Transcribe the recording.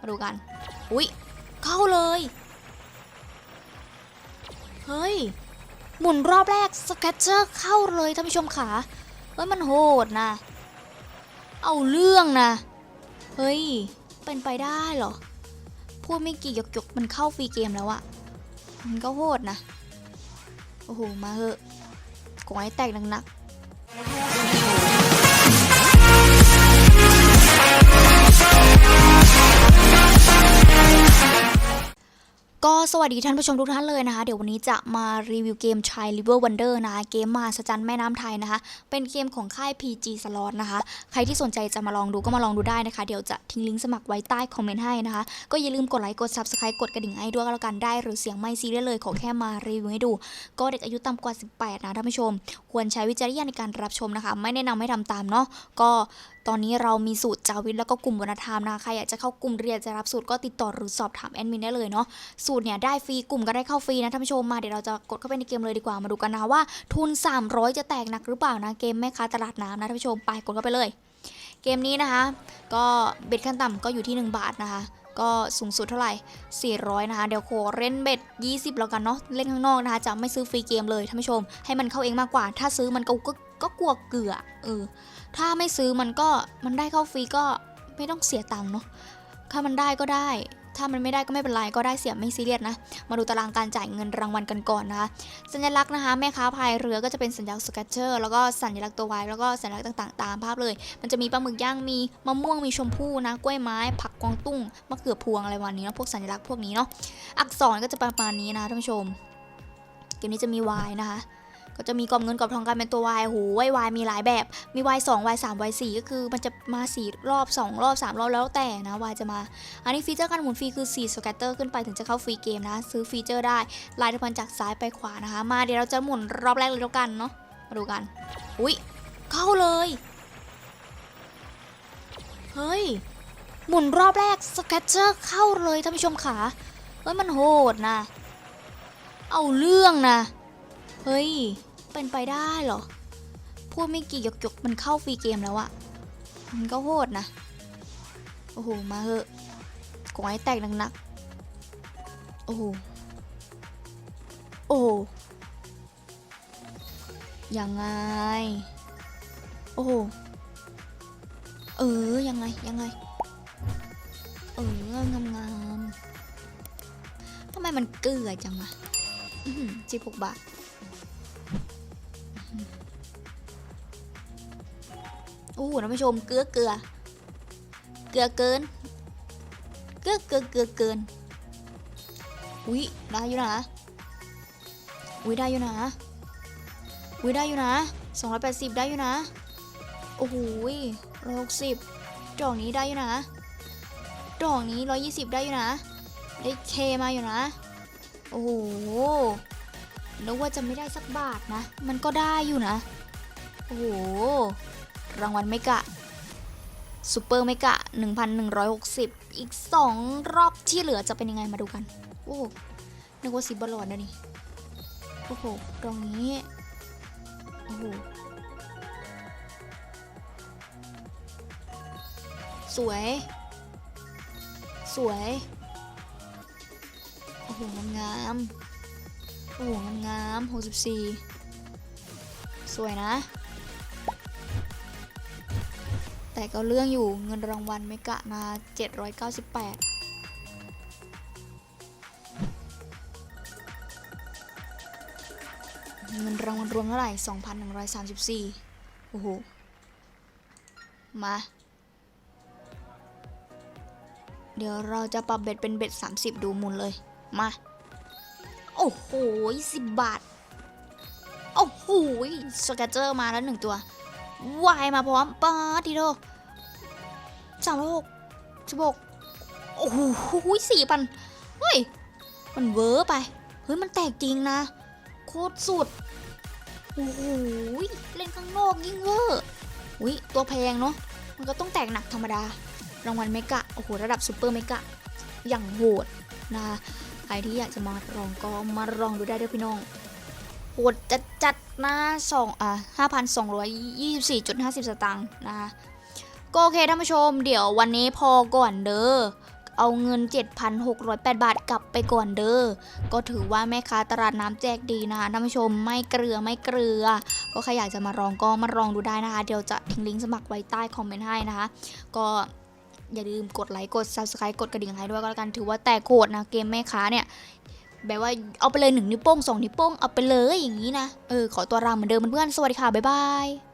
มาดูกัน อุ๊ยเข้าเลย เฮ้ย หมุนรอบแรกสแกตเจอร์เข้าเลยท่านผู้ชมขาเฮ้ยมันโหดนะ เอาเรื่องนะ เฮ้ย เป็นไปได้เหรอ พูดไม่กี่หยกๆ มันเข้าฟรีเกมแล้วอะมันก็โหดนะ โอ้โห มาเหอะกองให้แตกหนักๆ สวัสดีท่านผู้ชมทุกท่านเลยนะคะ เดี๋ยววันนี้จะมารีวิวเกม Chai River Wonder นะคะเกมมาสจันแม่น้ำไทยนะคะ เป็นเกมของค่าย PG Slot นะคะ ใครที่สนใจจะมาลองดูก็มาลองดูได้นะคะ เดี๋ยวจะทิ้งลิงก์สมัครไว้ใต้คอมเมนต์ให้นะคะ ก็อย่าลืมกดไลค์กด Subscribe กดกระดิ่งให้ด้วยก็แล้วกันได้ หรือเสียงไม่ซีเรียสเลยขอแค่มารีวิวให้ดู ก็เด็กอายุต่ำกว่า 18 นะท่านผู้ชม ควรใช้วิจารณญาณในการรับชมนะคะ ไม่แนะนำให้ทำตามเนาะก็ตอนนี้เรามีสูตรจาวิทแล้วก็กลุ่มวัฒนธรรมนะคะใครอยากจะเข้ากลุ่มเรียนจะรับสูตรก็ติดต่อหรือสอบถามแอดมินได้เลยเนาะสูตรเนี่ยได้ฟรีกลุ่มก็ได้เข้าฟรีนะท่านผู้ชมมาเดี๋ยวเราจะกดเข้าไปในเกมเลยดีกว่ามาดูกันนะว่า ทุน 300 จะแตกหนักหรือเปล่านะเกมแม่ค้าตลาดน้ำนะท่านผู้ชมไปกดเข้าไปเลย เกมนี้นะคะ ก็เบ็ดขั้นต่ำก็อยู่ที่ 1 บาทนะคะก็สูงสุดเท่าไหร่ 400 นะคะ เดี๋ยวโคเล่นเบ็ด 20 แล้วกันเนาะ เล่นข้างนอกนะคะ จะไม่ซื้อฟรีเกมเลยท่านผู้ชม ให้มันเข้าเองมากกว่า ถ้าซื้อมันก็ก็ ก็กลัวเกลือเออ ถ้าไม่ซื้อมันก็มันได้เข้าฟรีก็ไม่ต้องเสียตังค์เนาะถ้ามันได้ก็ได้ ถ้ามันไม่ได้ก็ไม่เป็นไรก็ได้เสียไม่ซีเรียสนะ มาดูตารางการจ่ายเงินรางวัลกันก่อนนะคะ สัญลักษณ์นะคะ แม่ค้าพายเรือก็จะเป็นสัญลักษณ์สกัตเชอร์ แล้วก็สัญลักษณ์ตัววายแล้วก็สัญลักษณ์ต่างๆ ตามภาพเลย มันจะมีปลาหมึกย่างมีมะม่วงมีชมพู่นะกล้วยไม้ ผักกวางตุ้งมะเขือพวงอะไรวันนี้เนาะพวกสัญลักษณ์พวกนี้เนาะอักษรก็จะประมาณนี้นะท่านผู้ชมเกมนี้จะมีวายนะคะ ก็จะมีกรอบเงินกรอบทองกันเป็นตัววายโหวายวายมีหลายแบบ มีวายสองวายสามวายสี่ก็คือมันจะมาสี่รอบสองรอบสามรอบแล้วแต่นะวายจะมา อันนี้ฟีเจอร์การหมุนฟรีคือ4สแกตเตอร์ขึ้นไปถึงจะเข้าฟรีเกมนะ ซื้อฟีเจอร์ได้ลายทะพันจากซ้ายไปขวานะคะ มาเดี๋ยวเราจะหมุนรอบแรกเลยแล้วกันเนาะมาดูกันอุ๊ยเข้าเลยเฮ้ยหมุนรอบแรกสแกตเตอร์เข้าเลยท่านผู้ชมขาเฮ้ยมันโหดนะ เอาเรื่องนะ เฮ้ย เป็นไปได้เหรอ พูดไม่กี่หยกๆ มันเข้าฟรีเกมแล้วอะมันก็โหดนะ โอ้โห มาเหอะกงให้แตกหนักๆ โอ้โห โอ้ยังไง โอ้โห เออ ยังไง ยังไง เอองามงามๆทำไมมันเกลือจังวะสิบหกบาท อ้โหท่านผู้ชมเกลือเกลือ เกลือเกิน เกลือเกลือเกลือเกิน อุ้ยได้อยู่นะ อุ้ยได้อยู่นะ อุ้ยได้อยู่นะสองร้อยแปดสิบได้อยู่นะ โอ้โหร้อยหกสิบดอกนี้ได้อยู่นะ ดอกนี้ร้อยยี่สิบได้อยู่นะ ได้เคมาอยู่นะ โอ้โหนึกว่าจะไม่ได้สักบาทนะ มันก็ได้อยู่นะ โอ้โห รางวัลไม่กะซูเปอร์ไม่กะ 1,160 อีก 2 รอบที่เหลือจะเป็นยังไงมาดูกัน โอ้นึกว่าสิบอลลอนนะนี่ โอ้โห ตรงนี้ โอ้โห สวย สวย โอ้โห งามๆโอ้โห งามๆ64 สวยนะ แต่ก็เรื่องอยู่เงินรางวัลไม่กะมา798เงินรางวัลรวมเท่าไหร่ 2,134 โอ้โห มา เดี๋ยวเราจะปรับเบ็ดเป็นเบ็ด 30 ดูมุนเลย มา โอ้โห 10 บาท โอ้โหสแกตเจอร์มาแล้วหนึ่งตัว วายมาพร้อมปาทีโดสามร้อยหกสิบหกโอ้โหสี่พันเฮ้ย มันเวอร์ไป เฮ้ย มันแตกจริงนะ โคตรสุด โอ้โหเล่นข้างนอกยิ่งเวอร์อุ้ยตัวแพงเนาะ มันก็ต้องแตกหนักธรรมดา รางวัลเมกะ โอ้โห ระดับซูเปอร์เมกะ อย่างโหดนะคะใครที่อยากจะมาลองก็มาลองดูได้ด้วยพี่น้อง โหดจัดจัด ๆนะสองอะห้าพันสองร้อยยี่สิบสี่จุดห้าสิบสตางค์นะคะก็โอเคท่านผู้ชม เดี๋ยววันนี้พอก่อนเด้อเอาเงิน 7,608 บาทกลับไปก่อนเด้อ ก็ถือว่าแม่ค้าตลาดน้ำแจกดีนะคะท่านผู้ชมไม่เกลือไม่เกลือ ก็ใครอยากจะมาลองก็มาลองดูได้นะคะ เดี๋ยวจะทิ้งลิงก์สมัครไว้ใต้คอมเมนต์ให้นะคะ ก็อย่าลืมกดไลค์กด subscribe กดกระดิ่งให้ด้วยก็แล้วกัน ถือว่าแตกโคตรนะเกมแม่ค้าเนี่ย แบบว่าเอาไปเลยหนึ่งนิ้วโป้งสองนิ้วโป้งเอาไปเลยอย่างนี้นะ เออขอตัวลาเหมือนเดิมเพื่อนสวัสดีค่ะบ๊ายบาย